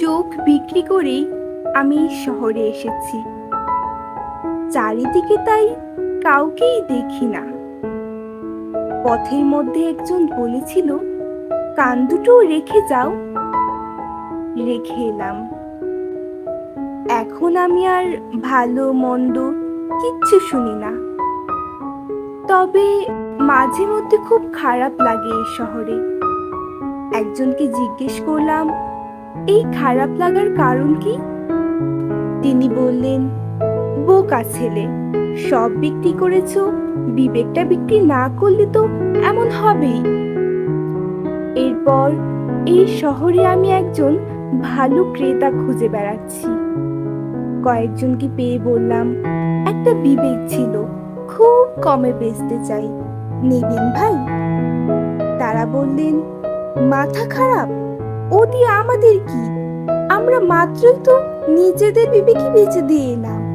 চোখ বিক্রি করেই আমি শহরে এসেছি। চারিদিকে তাই কাউকেই দেখি না। পথের মধ্যে একজন বলেছিল, কান দুটো রেখে যাও। রেখে এলাম। এখন আমি আর ভালো, মন্দ কিচ্ছু শুনি না। তবে মাঝে মধ্যে খুব খারাপ লাগে এই শহরে। একজনকে জিজ্ঞেস করলাম এই খারাপ লাগার কারণ কি? তিনি বললেন, বোকা ছেলে, সব বিক্রি করেছ, বিবেকটা বিক্রি না করলে তো এমন হবেই। এরপর এই শহরে আমি একজন ভালো ক্রেতা খুঁজে বেড়াচ্ছি। কয়েকজনকে পেয়ে বললাম, একটা বিবেক ছিল, খুব কমে বেচতে চাই। নেবেন ভাই? তারা বললেন, মাথা খারাপ ও দিয়ে আমাদের কি? আমরা মাত্রই তো নিজেদের বিবেকে বেঁচে দিয়ে এলাম।